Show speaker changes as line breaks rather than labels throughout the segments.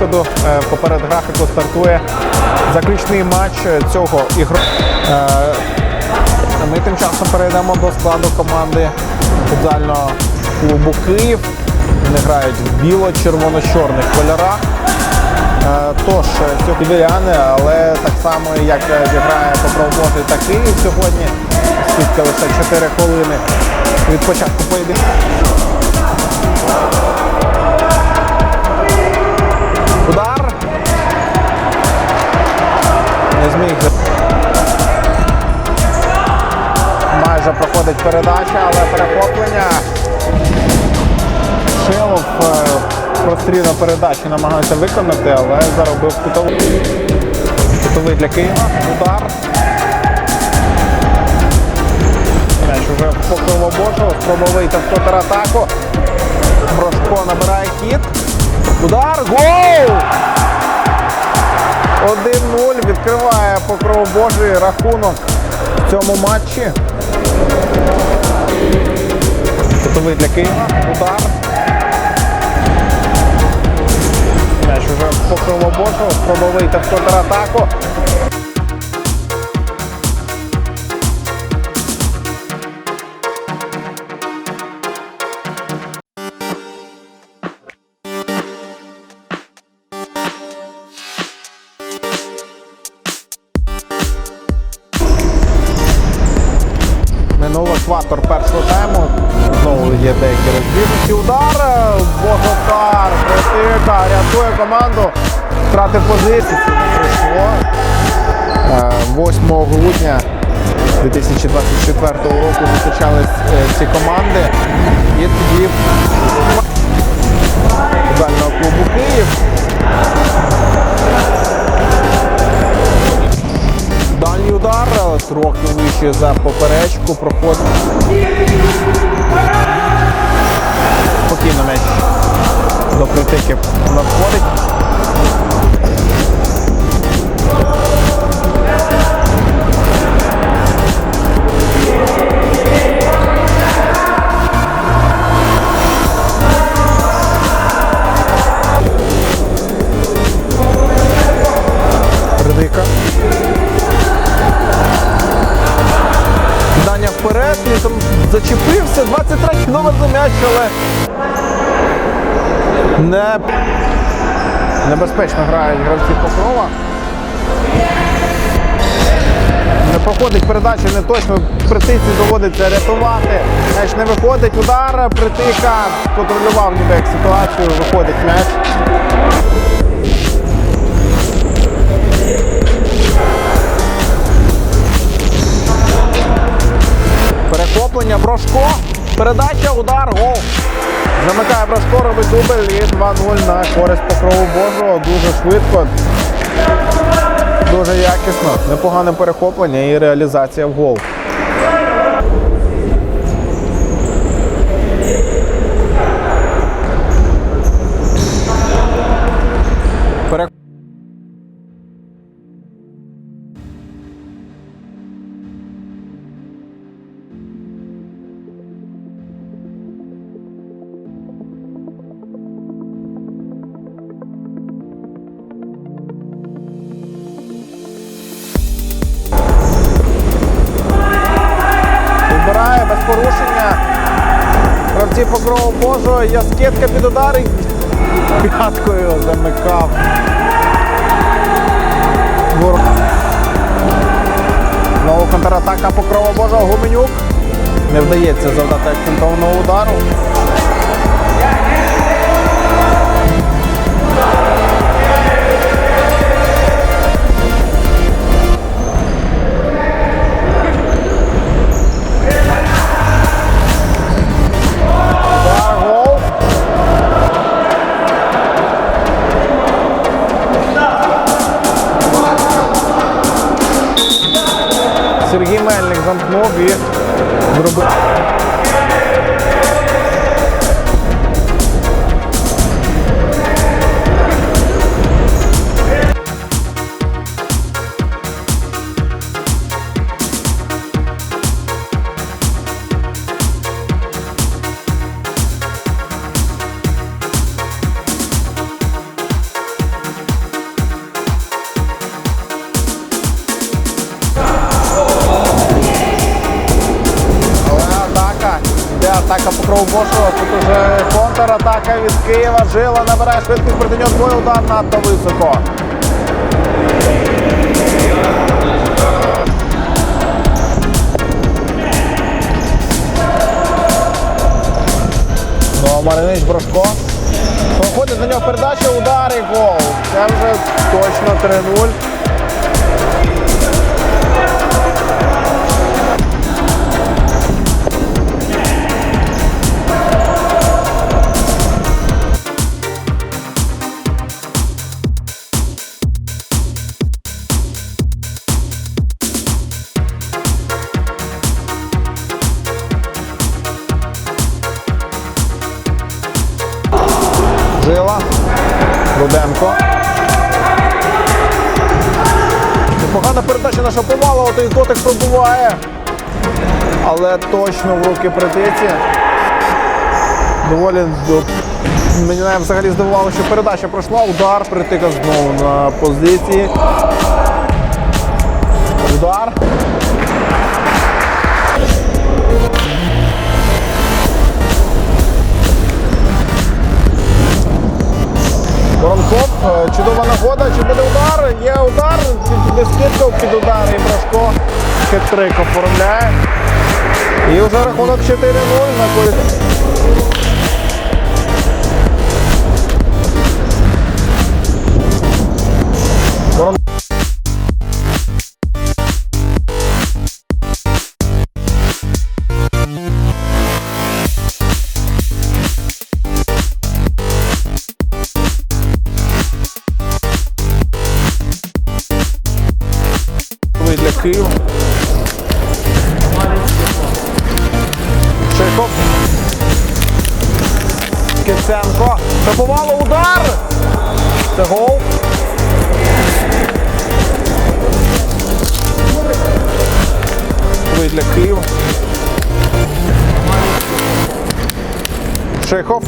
виходу е, поперед графіку стартує заключний матч цього ігру. Е, ми тим часом перейдемо до складу команди футзального клубу Київ. Вони грають в біло-червоно-чорних кольорах. Е, Тож, сьогодні але так само, як зіграє Покров та Київ сьогодні, скільки лише 4 хвилини від початку поєдинку. Не. Майже проходить передача, але перехоплення. Шилов е, прострільну передачу намагався виконати, але заробив кутовий. Кутовий для Києва. Удар. М'яч уже покрило Божого. Спробував вийти в контратаку. Брошко набирає хід. Удар. Гол! 1-0 відкриває покров Божий рахунок в цьому матчі. Готовий для Києва. Удар. М'яч уже покрило Божого. пробовий та в контратаку. Екватор першого тайму. Знову є деякі розбіжності. Удар. Боготар. Протика. Рятує команду. Втратив позицію. Прийшло. Е, 8 грудня 2024 року зустрічались е, ці команди. І тоді футбольного клубу Київ. Трохи вище за поперечку, проходить. Спокійно м'яч до критики надходить. Не... небезпечно грають гравці Покрова. Не проходить передача, не точно притиці доводиться рятувати. М'яч не виходить, удар, притика, контролював ніби як ситуацію, виходить м'яч. Перехоплення Брошко. Передача, удар, гол. Замикає Брошко, робить дубль і 2-0 на користь покрову Божого. Дуже швидко. Дуже якісно. Непогане перехоплення і реалізація в гол. Гравці Божого. я скидка під удар п'яткою замикав. Знову контратака покрова Божого Гуменюк. Не вдається завдати акцентованого удару. Кошова. Тут уже контратака від Києва. Жила набирає швидкість проти нього двоє удар надто високо. Ну, Маринич Брошко. Проходить на нього передача, удар і гол. Це вже точно 3-0. Жила. Руденко. Непогана передача наша помала, той котик пробуває. Але точно в руки притиці. Доволі до- мене взагалі здивувало, що передача пройшла, удар, притика знову на позиції. Удар. Воронков, е, чудова нагода, чи буде удар? Є удар, не під удар і Брашко хитрик оформляє. І вже рахунок 4-0 на. Для Києва. Чайков. Киценко. Пробувало удар. Це гол. для Києва. Шейхов.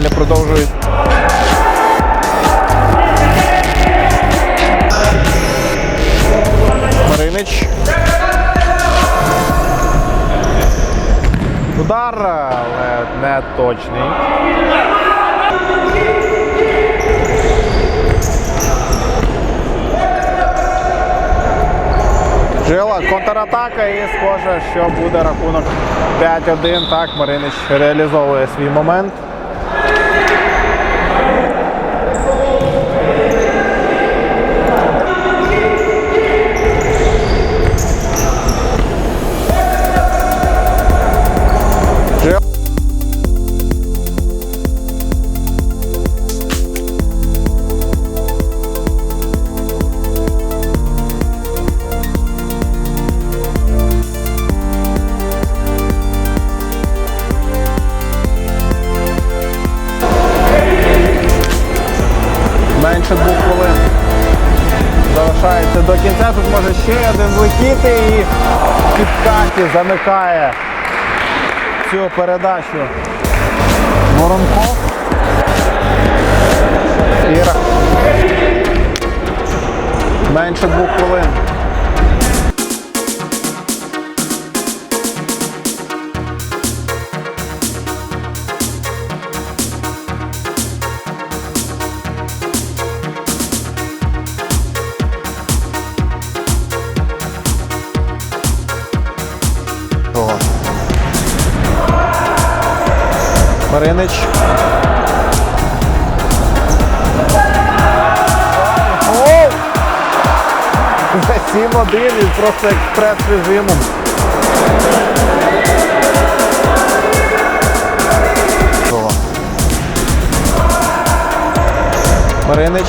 Далі продовжують. Маринич. Удар, але не точний. Жила, контратака і схоже, що буде рахунок 5-1. Так, Маринич реалізовує свій момент. Залишається до кінця. Тут може ще один влетіти і під підкаті замикає цю передачу. Воронков. Іра. Менше двох хвилин. Маринич. О! Вже 7-1 і просто експрес режимом. Маринич.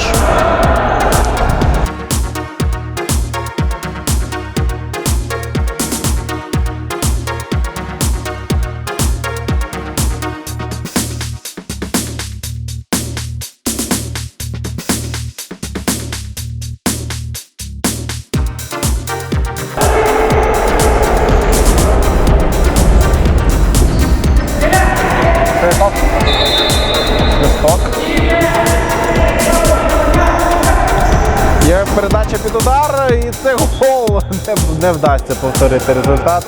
не вдасться повторити результат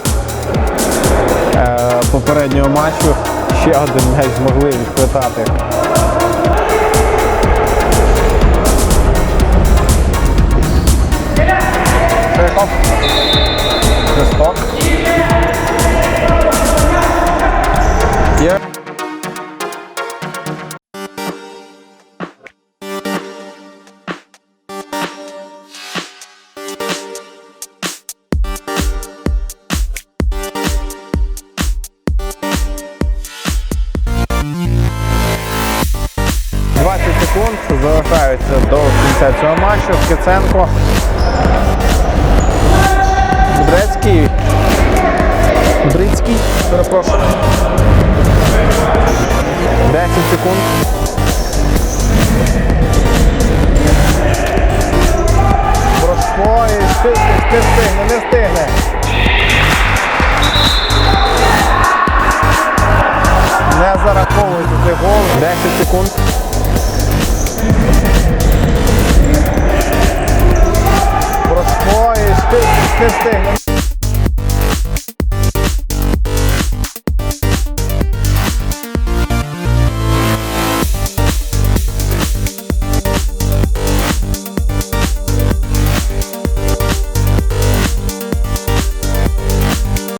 е, попереднього матчу. Ще один м'яч змогли відквитати. Широков. Yeah.